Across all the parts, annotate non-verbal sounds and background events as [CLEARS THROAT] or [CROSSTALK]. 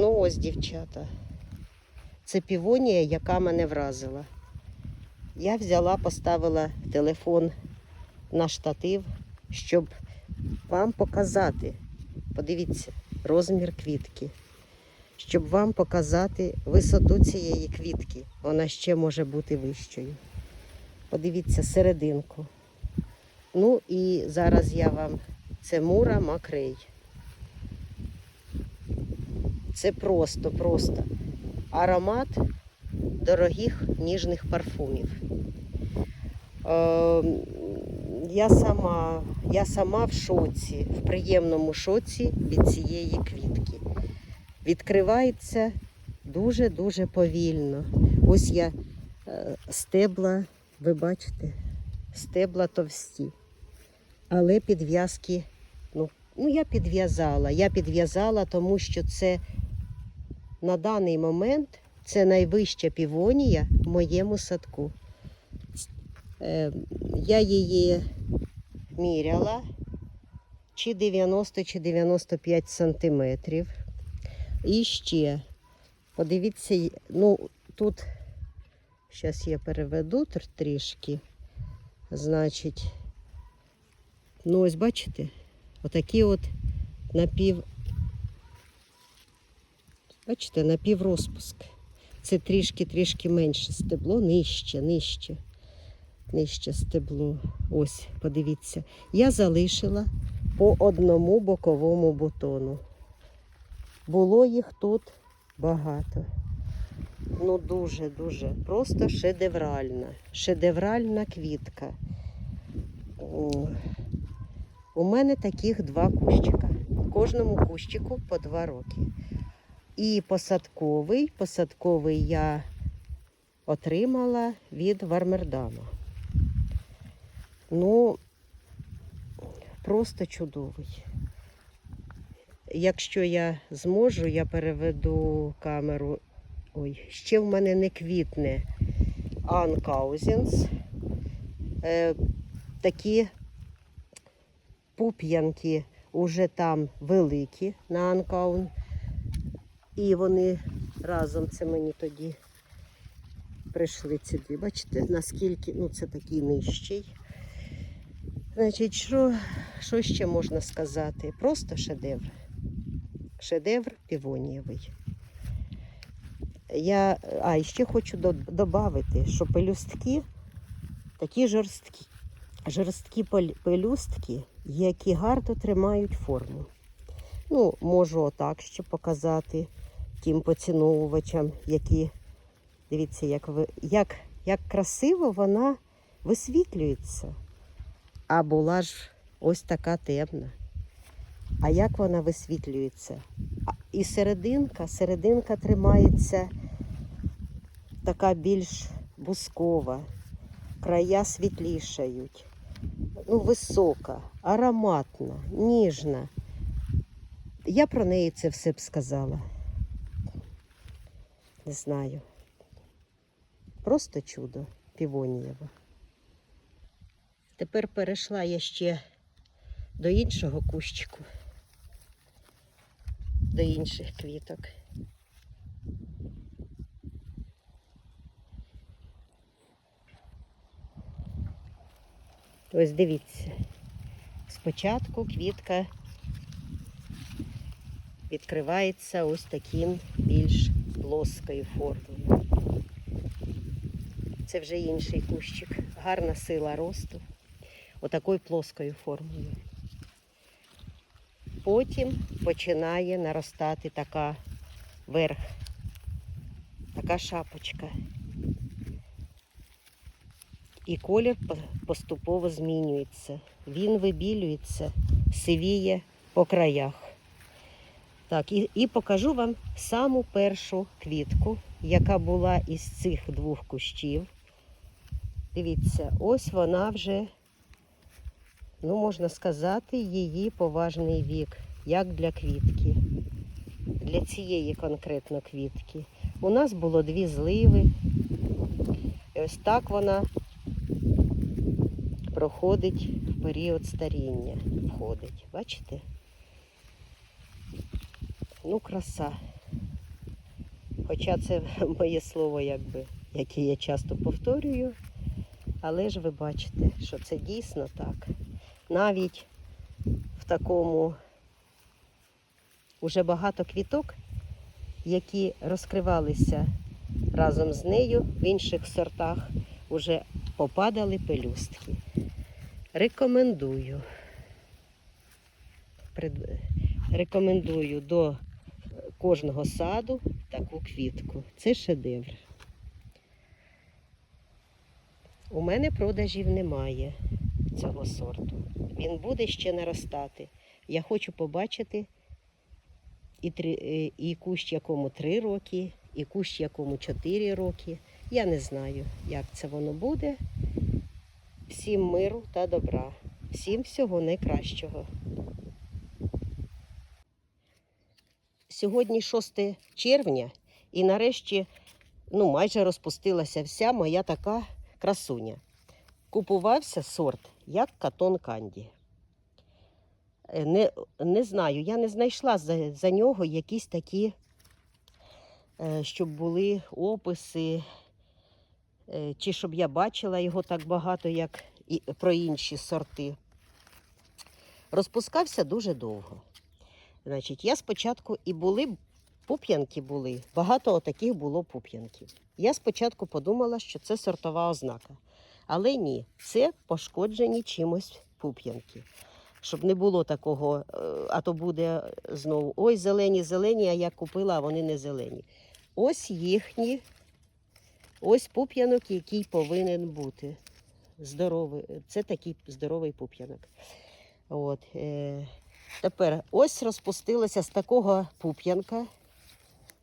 Ну ось, дівчата. Це півонія, яка мене вразила. Я взяла, поставила телефон на штатив, щоб вам показати. Подивіться, розмір квітки. Щоб вам показати висоту цієї квітки. Вона ще може бути вищою. Подивіться серединку. Ну і зараз я вам. Це Мура Макрей. Це просто, просто аромат дорогих ніжних парфумів. Е, я, сама, я сама в шоці, в приємному шоці від цієї квітки. Відкривається дуже-дуже повільно. Ось я е, стебла, ви бачите, стебла товсті. Але підв'язки, ну, ну я підв'язала. Я підв'язала, тому що це на даний момент це найвища півонія в моєму садку. Е, я її міряла чи 90, чи 95 сантиметрів. І ще, подивіться, ну тут, зараз я переведу трішки. Значить, ну ось бачите, отакі от напів, бачите, напіврозпуск. Це трішки-трішки менше стебло, нижче, нижче, нижче стебло. Ось, подивіться. Я залишила по одному боковому бутону. Було їх тут багато. Ну, дуже-дуже. Просто шедевральна. Шедевральна квітка. О, У мене таких два кущика. Кожному кущику по два роки. І посадковий, посадковий я отримала від Вармердама. Ну, просто чудовий. Якщо я зможу, я переведу камеру. Ой, ще в мене не квітне Анкаузенс. Е, такі пуп'янки уже там великі на Анкаун. І вони разом це мені тоді прийшли ці дві. Бачите, наскільки, ну це такий нижчий. Значить, що, що ще можна сказати? Просто шедевр. Шедевр півонієвий. Я, а, і ще хочу додати, що пелюстки такі жорсткі. Жорсткі пелюстки, які гарно тримають форму. Ну, можу отак ще показати тим поціновувачам, які дивіться, як, ви, як, як красиво вона висвітлюється. А була ж ось така темна. А як вона висвітлюється? І серединка, серединка тримається така більш бускова, края світлішають, ну, висока, ароматна, ніжна. Я про неї це все б сказала. Не знаю. Просто чудо півонієва. Тепер перейшла я ще до іншого кущику, до інших квіток. Ось дивіться. Спочатку квітка відкривається ось таким більш плоскою формою. Це вже інший кущик. Гарна сила росту. Отакою плоскою формою. Потім починає наростати така верх, така шапочка. І колір поступово змінюється. Він вибілюється, сивіє по краях. Так, і, і покажу вам саму першу квітку, яка була із цих двох кущів. Дивіться, ось вона вже, ну, можна сказати, її поважний вік, як для квітки, для цієї конкретно квітки. У нас було дві зливи. І ось так вона проходить в період старіння. Входить. Бачите? Ну, краса. Хоча це [LAUGHS] моє слово, якби, яке я часто повторюю. Але ж ви бачите, що це дійсно так. Навіть в такому уже багато квіток, які розкривалися разом з нею в інших сортах, вже попадали пелюстки. Рекомендую. Рекомендую до кожного саду таку квітку. Це шедевр. У мене продажів немає цього сорту. Він буде ще наростати. Я хочу побачити і, три, е, і кущ якому 3 роки, і кущ якому 4 роки. Я не знаю, як це воно буде. Всім миру та добра. Всім всього найкращого. Сьогодні 6 червня, і нарешті ну, майже розпустилася вся моя така красуня. Купувався сорт як катон канді. Е, Не, не знаю, я не знайшла за, за нього якісь такі, е, щоб були описи, е, чи щоб я бачила його так багато, як і про інші сорти. Розпускався дуже довго. Значить, я спочатку і були пуп'янки були, багато отаких було пуп'янків. Я спочатку подумала, що це сортова ознака. Але ні, це пошкоджені чимось пуп'янки. Щоб не було такого, е, а то буде знову ой, зелені, зелені, а я купила, а вони не зелені. Ось їхні, ось пуп'янок, який повинен бути. Здоровий. Це такий здоровий пуп'янок. От, е, тепер ось розпустилося з такого пуп'янка,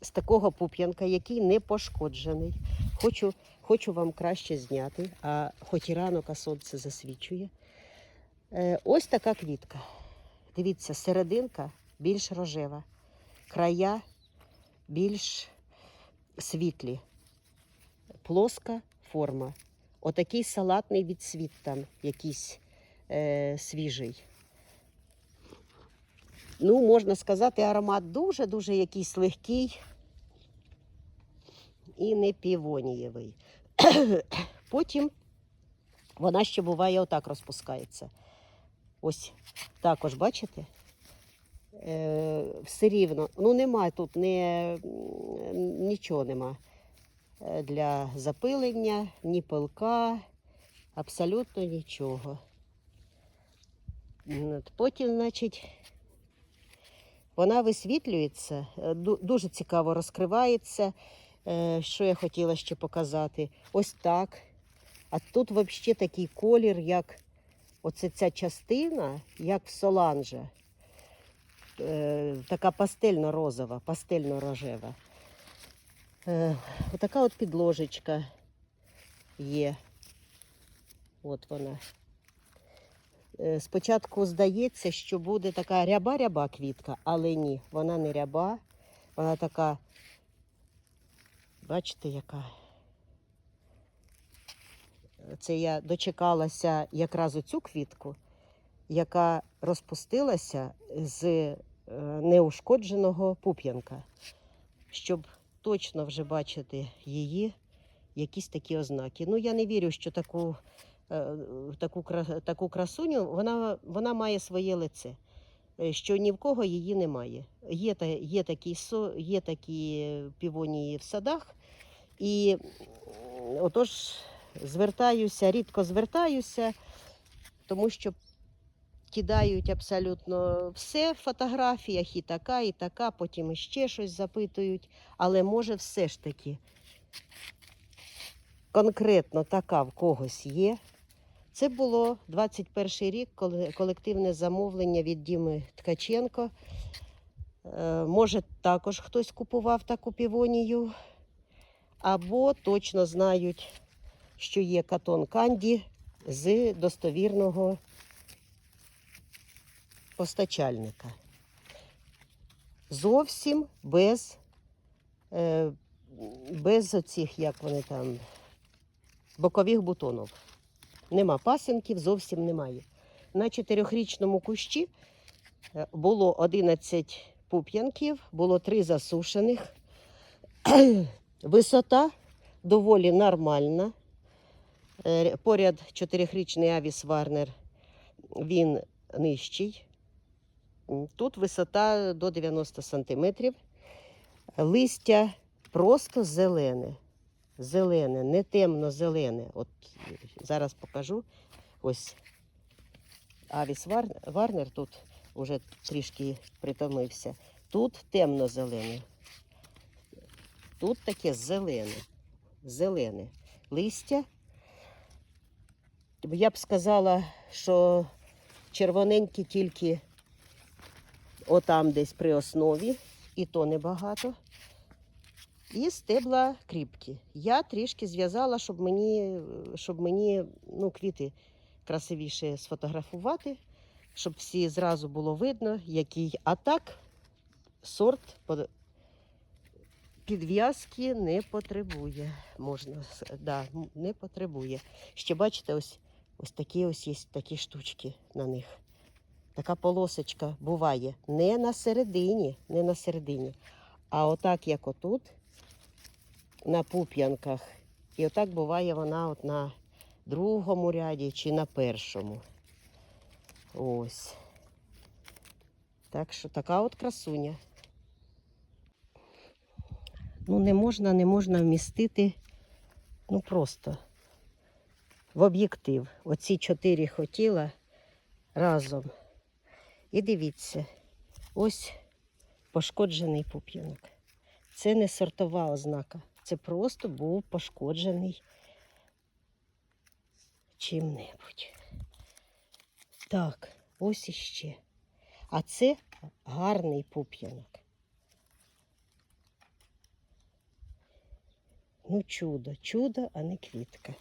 з такого пуп'янка, який не пошкоджений. Хочу, хочу вам краще зняти, а хоч і ранок, а сонце засвічує. Е, ось така квітка. Дивіться, серединка більш рожева, края більш світлі, плоска форма. Отакий салатний відсвіт там якийсь е, свіжий. Ну, можна сказати, аромат дуже-дуже якийсь легкий і не півонієвий. [CLEARS THROAT] Потім вона ще буває отак розпускається. Ось також, бачите? Е, все рівно. Ну, нема тут не, нічого нема е, для запилення, ні пилка, абсолютно нічого. От, Потім, значить, вона висвітлюється, е, дуже цікаво розкривається. Е, Що я хотіла ще показати? Ось так. А тут взагалі такий колір, як оце ця частина, як соланжа. Е, така пастельно-розова, пастельно-рожева. Е, отака от підложечка є. От вона. Е, Спочатку здається, що буде така ряба-ряба квітка, але ні, вона не ряба, вона така, бачите, яка. Це я дочекалася якраз оцю квітку, яка розпустилася з е, неушкодженого пуп'янка, щоб точно вже бачити її якісь такі ознаки. Ну, я не вірю, що таку, таку, таку красуню вона, вона має своє лице, е, що ні в кого її немає. Є, є, такі, є такі півонії в садах, і отож звертаюся, рідко звертаюся, тому що кидають абсолютно все в фотографіях, і така, і така, потім іще щось запитують. Але може все ж таки конкретно така в когось є. Це було 21 рік, коли колективне замовлення від Діми Ткаченко. Е, Може, також хтось купував таку півонію, або точно знають, що є катон канді з достовірного постачальника. Зовсім без, е, без оцих, як вони там, бокових бутонів. Нема пасинків, зовсім немає. На чотирьохрічному кущі е, було 11 пуп'янків, було 3 засушених. [CLEARS THROAT] Висота доволі нормальна. Е, Поряд чотирихрічний Авіс Варнер, він нижчий. Тут висота до 90 сантиметрів. Листя просто зелене. Зелене, не темно-зелене. От зараз покажу. Ось Авіс Вар- Варнер тут вже трішки притомився. Тут темно-зелене. Тут таке зелене. Зелене. Листя. Я б сказала, що червоненькі тільки отам десь при основі, і то небагато. І стебла кріпкі. Я трішки зв'язала, щоб мені, щоб мені ну, квіти красивіше сфотографувати, щоб всі зразу було видно, який. А так сорт підв'язки не потребує. Можна, да, не потребує. Ще бачите, ось, ось такі ось є такі штучки на них. Така полосочка буває не на середині, не на середині, а отак, як отут, на пуп'янках. І отак буває вона от на другому ряді чи на першому. Ось. Так що така от красуня. Ну, не можна, не можна вмістити, ну просто в об'єктив. Оці чотири хотіла разом. І дивіться, ось пошкоджений пуп'янок. Це не сортова ознака. Це просто був пошкоджений чим-небудь. Так, ось іще. А це гарний пуп'янок. Ну, чудо, чудо, а не квітка.